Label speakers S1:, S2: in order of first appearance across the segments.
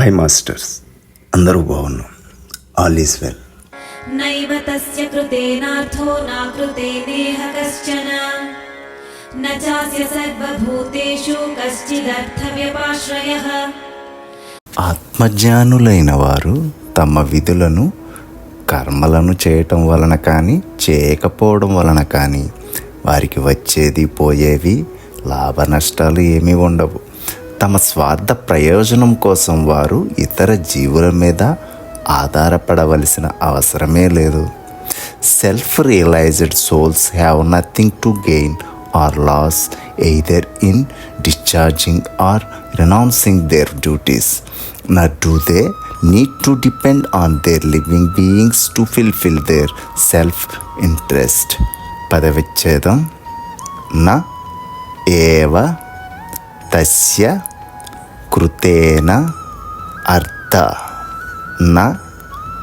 S1: High masters అందరూ బాగున్నాం. All is well
S2: నైవ తస్య కృతేనార్థో నా కృతే కశ్చన. నచాస్య సర్వభూతేషు
S3: ఆత్మజ్ఞానులైన వారు తమ విధులను కర్మలను చేయటం వలన కానీ చేయకపోవడం వలన కానీ వారికి వచ్చేది పోయేవి లాభ నష్టాలు ఏమీ ఉండవు. తమ స్వార్థ ప్రయోజనం కోసం వారు ఇతర జీవుల మీద ఆధారపడవలసిన అవసరమే లేదు. Self realised souls have nothing to gain or lose either in discharging or renouncing their duties not do they need to depend on their living beings to fulfill their self interest పదవిచ్ఛేదం న ఏవ తస్య కృతేన అర్థ న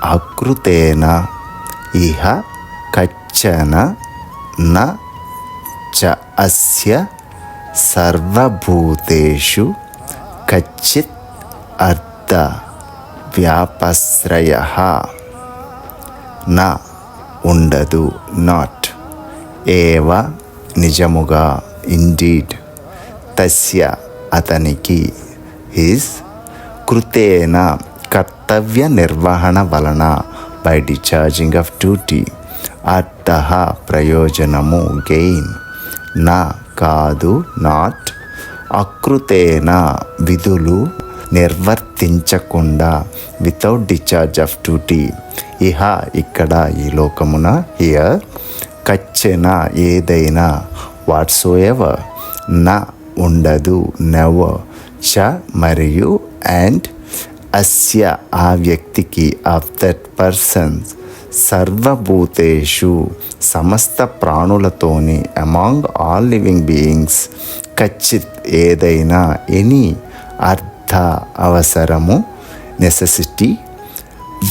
S3: అకృతేన ఇహ కచ్చన న చ అస్య సర్వభూతేషు కచ్చిత్ అర్థ వ్యాపశ్రయ. నా ఉండదు నాట్ ఏవ నిజముగా ఇండీడ్ తస్య అతనికి హిస్ కృతేన కర్తవ్య నిర్వహణ వలన బై డిశ్చార్జింగ్ ఆఫ్ డ్యూటీ అర్థ ప్రయోజనము గెయిన్ నా కాదు నాట్ అకృతేన విధులు నిర్వర్తించకుండా వితౌట్ డిశ్చార్జ్ ఆఫ్ డ్యూటీ ఇహ ఇక్కడ ఈ లోకమున హియర్ కచ్చెన ఏదైనా వాట్సో ఎవర్ నా ఉండదు. నవ. చ మరియు అండ్. అస్య ఆ వ్యక్తికి ఆఫ్ దట్ పర్సన్స్. సర్వభూతేషు. సమస్త ప్రాణులతోని అమాంగ్ ఆల్ లివింగ్ బీయింగ్స్. కచ్చిత్ ఏదైనా ఎనీ అర్థ అవసరము. నెససిటీ.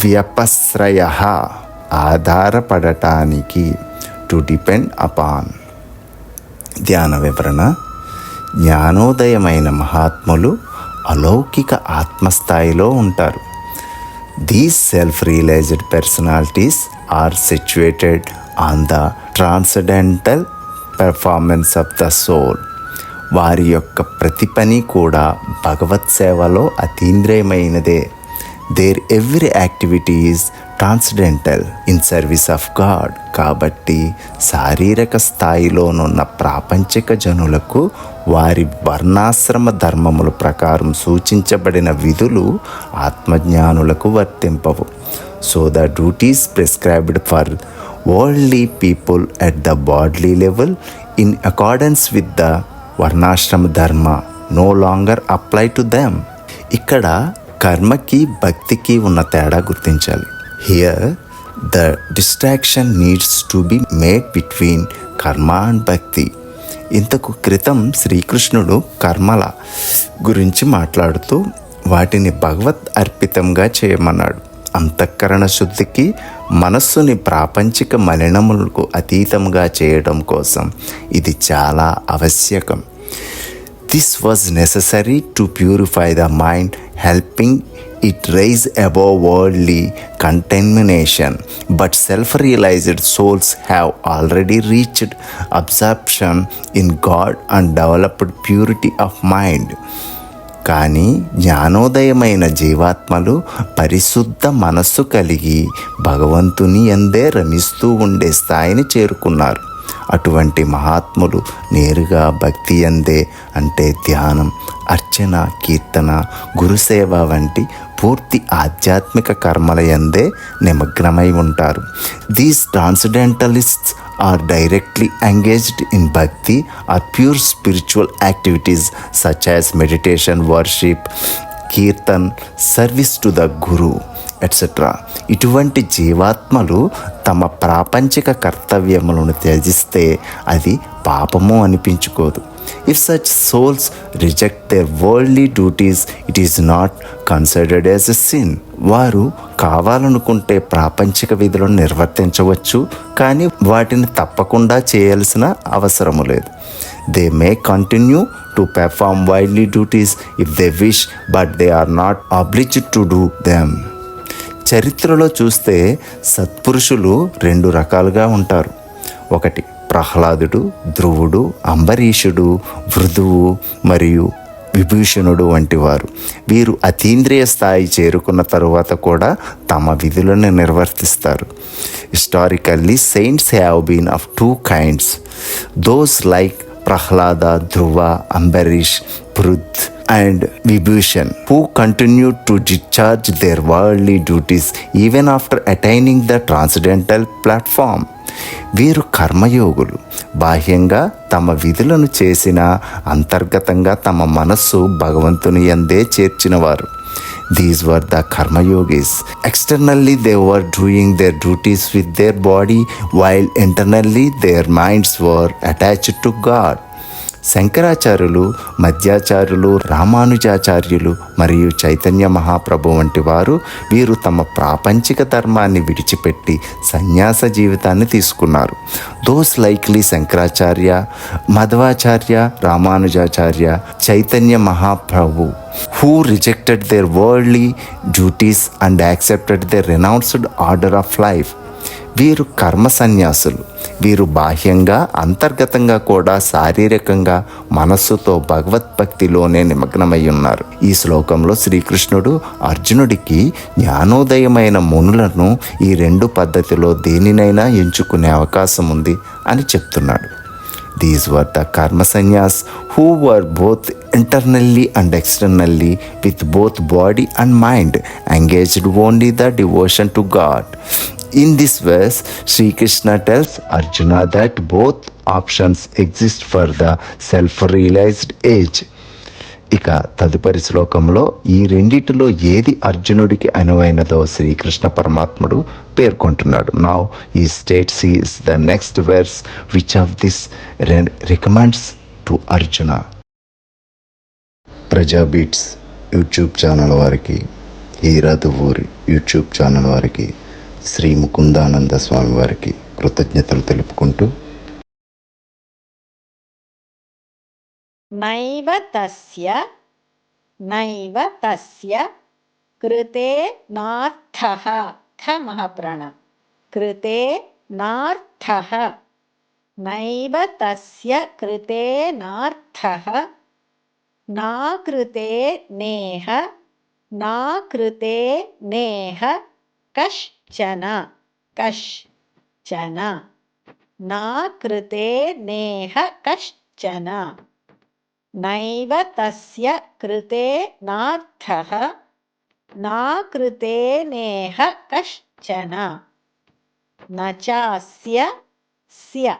S3: వ్యపశ్రయ ఆధారపడటానికి. To depend upon. ధ్యాన వివరణ. జ్ఞానోదయమైన మహాత్ములు అలౌకిక ఆత్మస్థాయిలో ఉంటారు. These self realised personalities are situated on the transcendental performance of the soul వారి యొక్క ప్రతి పని కూడా భగవత్ సేవలో అతీంద్రియమైనదే. Their every activity is transcendental in service of God కాబట్టి శారీరక స్థాయిలోనున్న ప్రాపంచిక జనులకు వారి వర్ణాశ్రమ ధర్మముల ప్రకారం సూచించబడిన విధులు ఆత్మజ్ఞానులకు వర్తింపవు. So the duties prescribed for worldly people at the bodily level in accordance with the varnashrama dharma no longer apply to them ఇక్కడ కర్మకి భక్తికి ఉన్న తేడా గుర్తించాలి. Here the distraction needs to be made between karma and bhakti ఇంతకు క్రితం శ్రీకృష్ణుడు కర్మల గురించి మాట్లాడుతూ వాటిని భగవత్ అర్పితంగా చేయమన్నాడు. అంతఃకరణ శుద్ధికి మనస్సుని ప్రాపంచిక మలినములకు అతీతంగా చేయడం కోసం ఇది చాలా ఆవశ్యకం. This was necessary to purify the mind helping it rise above worldly contamination but self realised souls have already reached absorption in God and developed purity of mind కానీ జ్ఞానోదయమైన జీవాత్మలు పరిశుద్ధ మనస్సు కలిగి భగవంతుని ఎందే రమిస్తూ ఉండే స్థాయిని చేరుకున్నారు. అటువంటి మహాత్ములు నేరుగా భక్తి అందే అంటే ధ్యానం అర్చన కీర్తన గురుసేవ వంటి పూర్తి ఆధ్యాత్మిక కర్మలయందే నిమగ్నమై ఉంటారు. These transcendentalists are directly engaged in bhakti or pure spiritual activities such as meditation worship kirtan service to the guru etcetera ఇటువంటి జీవాత్మలు తమ ప్రాపంచిక కర్తవ్యములను త్యజిస్తే అది పాపము అనిపించుకోదు. If such souls reject their worldly duties it is not considered as a sin వారు కావాలనుకుంటే ప్రాపంచిక విధులను నిర్వర్తించవచ్చు కానీ వాటిని తప్పకుండా చేయాల్సిన అవసరము లేదు. They may continue to perform worldly duties if they wish but they are not obliged to do them చరిత్రలో చూస్తే సత్పురుషులు రెండు రకాలుగా ఉంటారు. ఒకటి ప్రహ్లాదుడు ధ్రువుడు అంబరీషుడు మృదువు మరియు విభూషణుడు వంటి వారు వీరు అతీంద్రియ స్థాయి చేరుకున్న తరువాత కూడా తమ విధులను నిర్వర్తిస్తారు. Historically saints have been of two kinds those like Prahlada Dhruva Ambarish Prith and Vibhushan, who continued to discharge their worldly duties even after attaining the transcendental platform. వీరు కర్మయోగులు. బాహ్యంగా తమ విధులను చేసిన అంతర్గతంగా తమ మనస్సు భగవంతుని ఎందే చేర్చినవారు. These were the karmayogis. Externally they were doing their duties with their body while internally their minds were attached to God శంకరాచార్యులు మధ్యాచార్యులు రామానుజాచార్యులు మరియు చైతన్య మహాప్రభు వంటి వారు వీరు తమ ప్రాపంచిక ధర్మాన్ని విడిచిపెట్టి సన్యాస జీవితాన్ని తీసుకున్నారు. Those likely Shankaracharya Madhvacharya Ramanujacharya Chaitanya Mahaprabhu who rejected their worldly duties and accepted their renounced order of life వీరు కర్మ సన్యాసులు. వీరు బాహ్యంగా అంతర్గతంగా కూడా శారీరకంగా మనస్సుతో భగవద్భక్తిలోనే నిమగ్నమై ఉన్నారు. ఈ శ్లోకంలో శ్రీకృష్ణుడు అర్జునుడికి జ్ఞానోదయమైన మునులను ఈ రెండు పద్ధతిలో దేనినైనా ఎంచుకునే అవకాశం ఉంది అని చెప్తున్నాడు. These were the karma sanyas who were both internally and externally with both body and mind engaged only the devotion to God In this verse, Sri Krishna tells Arjuna that both options for the self realised age ఇక తదుపరి శ్లోకంలో ఈ రెండిటిలో ఏది అర్జునుడికి అనువైనదో శ్రీకృష్ణ పరమాత్ముడు పేర్కొంటున్నాడు. Now he states is the next verse which of this recommends to Arjuna Praja Beats YouTube channel వారికి హీరాదువూరి యూట్యూబ్ ఛానల్ వారికి శ్రీ ముకుందానంద స్వామి వారికి కృతజ్ఞతలు తెలుపుకుంటూ
S4: నైవ తస్య నైవ తస్య కృతే నార్థః థ మహాప్రాణ. కృతే నార్థః నైవ తస్య కృతే నార్థః నా కృతే నేహ నా కృతే నేహ चन कश् चन नाकृते नेह कश्चन। नैव तस्य कृते नार्थः नाकृते नेह कश्चन। न चास्य स्य,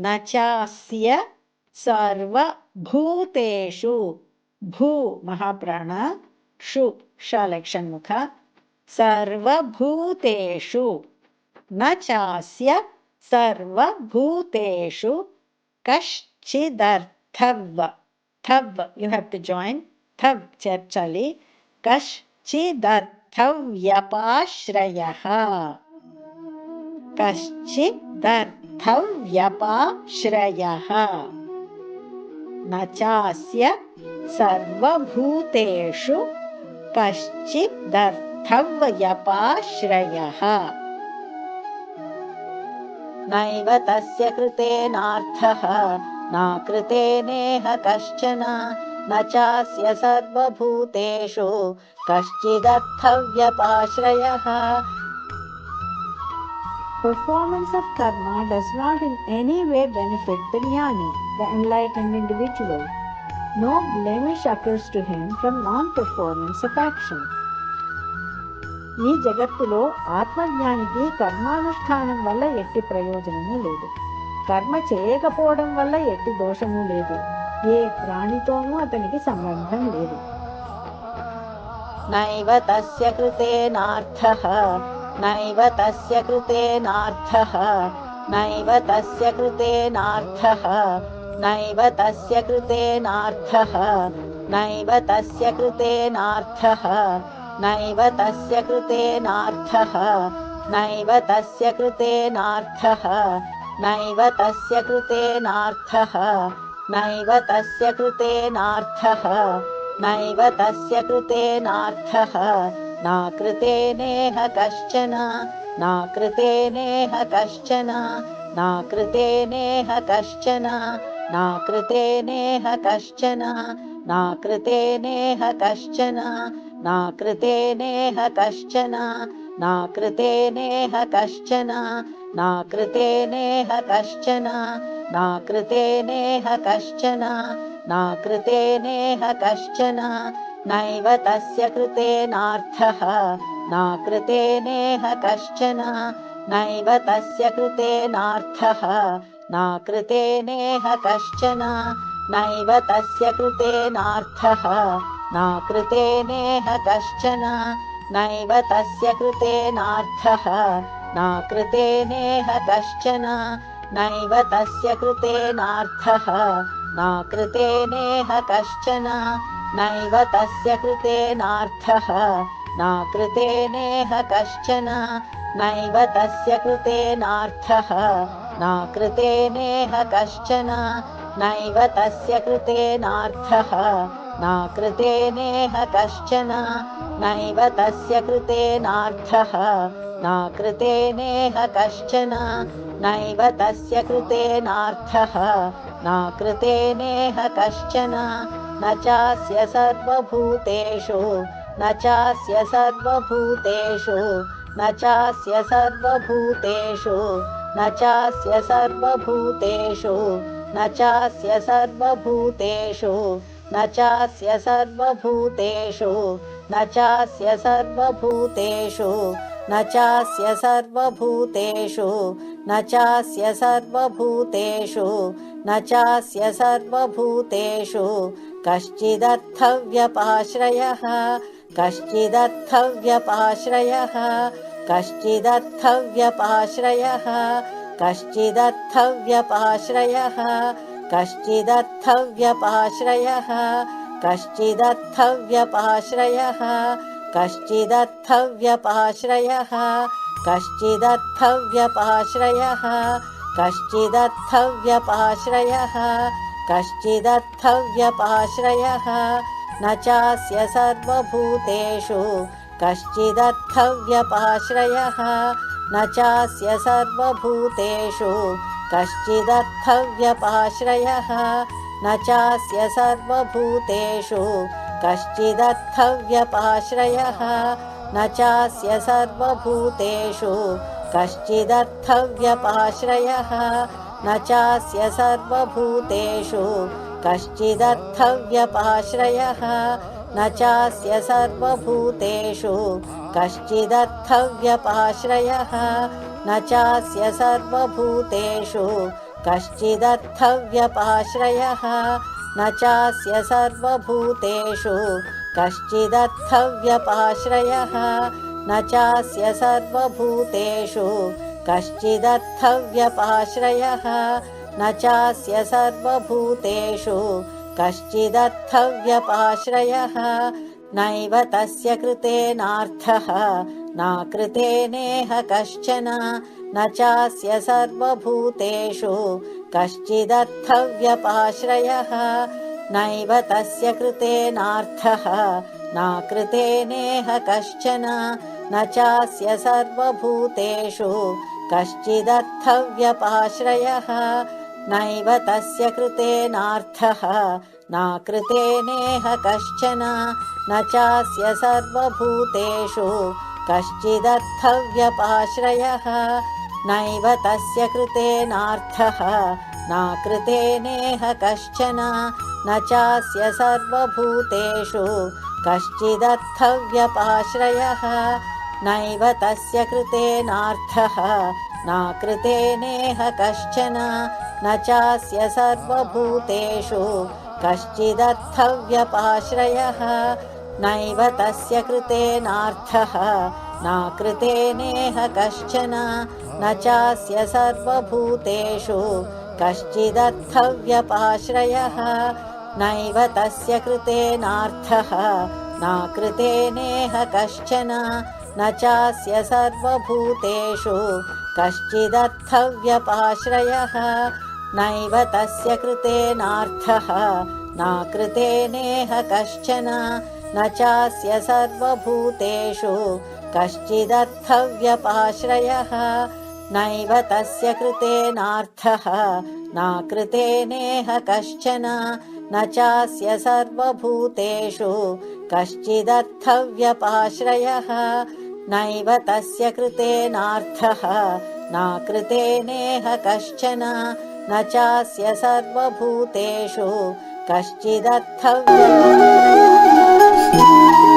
S4: न चास्य सर्वभूतेषु, भू महाप्राण, षु षलक्षन्मुख सर्वभूतेषु, न चास्य सर्वभूतेषु कश्चिदर्थव थव you have to join, थव, चर्चले, कश्चिदर्थव्यपाश्रयः। कश्चिदर्थव्यपाश्रयः। न चास्य सर्वभूतेषु कश्चिदर्थ हव्वयपाश्रयः नैव तस्य कृतेनार्थः न कृते नेह कश्चन न चास्य सर्वभूतेषु कश्चिदर्थव्यपाश्रयः Performance of karma does not in any way benefit the jnani, the enlightened individual. No blemish occurs to him from non-performance of action. ఈ జగత్తులో ఆత్మజ్ఞానికి కర్మానుష్ఠానం వల్ల ఎట్టి ప్రయోజనము లేదు. కర్మ చేయకపోవడం వల్ల ఎట్టి దోషము లేదు. ఏ ప్రాణితోనూ అతనికి సంబంధం లేదు. నైవ తస్య కృతేనార్థః నైవ తస్య కృతేనార్థః నైవ తస్య కృతేనార్థః నైవ తస్య కృతేనార్థః నైవ తస్య కృతేనార్థః नैव तस्य कृतेनार्थः नैव तस्य कृतेनार्थः नैव तस्य कृतेनार्थः नैव तस्य कृतेनार्थः नैव तस्य कृतेनार्थः न कृतेनेह कश्चन। न कृतेनेह कश्चन। न कृतेनेह कश्चन। न कृतेनेह कश्चन। न कृतेनेह कश्चन। नाकृते नेह कश्चन नाकृते नेह कश्चन नाकृते नेह कश्चन नाकृते नेह कश्चन नाकृते नेह कश्चन नैव तस्य कृते नार्थः नाकृते नेह कश्चन नैव तस्य कृते नार्थः नाकृते नेह कश्चन नैव तस्य कृते नार्थः न कृते नेह कश्चन नैव तस्य कृतेनार्थः। न कृते नेह कश्चन नैव तस्य कृते नार्थः न कृतेनेह कश्चन नैव तस्य कृते नार्थः न कृतेनेह कश्चन नैव तस्य कृते नार्थः न कृतेनेह कश्चन नैव तस्य कृते नार्थः नाकृतेनेह कश्चन नैव तस्य कृतेनार्थः नाकृतेनेह कश्चन नैव तस्य कृतेनार्थः नाकृतेनेह कश्चन न चास्य सर्वभूतेषु। न चास्य सर्वभूतेषु। न चास्य सर्वभूतेषु। न चास्य सर्वभूतेषु। न चास्य सर्वभूतेषु न चास्य सर्वभूतेषु न चास्य सर्वभूतेषु न चास्य सर्वभूतेषु न चास्य सर्वभूतेषु न चास्य सर्वभूतेषु। कश्चिदर्थव्यपाश्रयः कश्चिदर्थव्यपाश्रयः कश्चिदर्थव्यपाश्रयः कश्चिदर्थव्यपाश्रयः कश्चिदर्थव्यपाश्रयः कश्चिदर्थव्यपाश्रयः कश्चिदर्थव्यपाश्रयः कश्चिदर्थव्यपाश्रयः कश्चिदर्थव्यपाश्रयः कश्चिदर्थव्यपाश्रयः न चास्य सर्वभूतेषु कश्चिदर्थव्यपाश्रयः न चास्य सर्वभूतेषु कश्चिदर्थव्यपाश्रयः न चास्य सर्वभूतेषु। कश्चिदर्थव्यपाश्रयः न चास्य सर्वभूतेषु। कश्चिदर्थव्यपाश्रयः न चास्य सर्वभूतेषु। कश्चिदर्थव्यपाश्रयः न चास्य सर्वभूतेषु। कश्चिदर्थव्यपाश्रयः न चास्य सर्वभूतेषु कश्चिदर्थव्यपाश्रयः। न चास्य सर्वभूतेषु कश्चिदर्थव्यपाश्रयः। न चास्य सर्वभूतेषु कश्चिदर्थव्यपाश्रयः। न चास्य सर्वभूतेषु कश्चिदर्थव्यपाश्रयः। नैव तस्य कृतेनार्थः नाकृतेनेह कश्चन न चास्य सर्वभूतेषु कश्चिदर्थव्यपाश्रयः नैव तस्य कृतेनार्थः नाकृतेनेह कश्चन न चास्य सर्वभूतेषु कश्चिदर्थव्यपाश्रयः नैव तस्य कृतेनार्थः नाकृतेनेह कश्चन न चास्य सर्वभूतेषु कश्चिदर्थव्यपाश्रयः नैव तस्य कृतेनार्थः नाकृतेनेह कश्चन न चास्य सर्वभूतेषु। कश्चिदर्थव्यपाश्रयः नैव तस्य कृतेनार्थः नाकृतेनेह कश्चन न चास्य सर्वभूतेषु। कश्चिदर्थव्यपाश्रयः नैव तस्य कृते नार्थः। न कृतेनेह कश्चन न चास्य सर्वभूतेषु। कश्चिदर्थव्यपाश्रयः। नैव तस्य कृते नार्थः। न कृतेनेह कश्चन न चास्य सर्वभूतेषु। कश्चिदर्थव्यपाश्रयः। नैव तस्य कृते नार्थः। न कृतेनेह कश्चन न चास्य सर्वभूतेषु कश्चिदर्थव्यपाश्रयः नैव तस्य कृतेनार्थः नाकृते नेह कश्चन न चास्य सर्वभूतेषु कश्चिदर्थव्यपाश्रयः नैव तस्य कृतेनार्थः नाकृते नेह कश्चन न चास्य सर्वभूतेषु कश्चिदर्थव्यपाश्रयः Música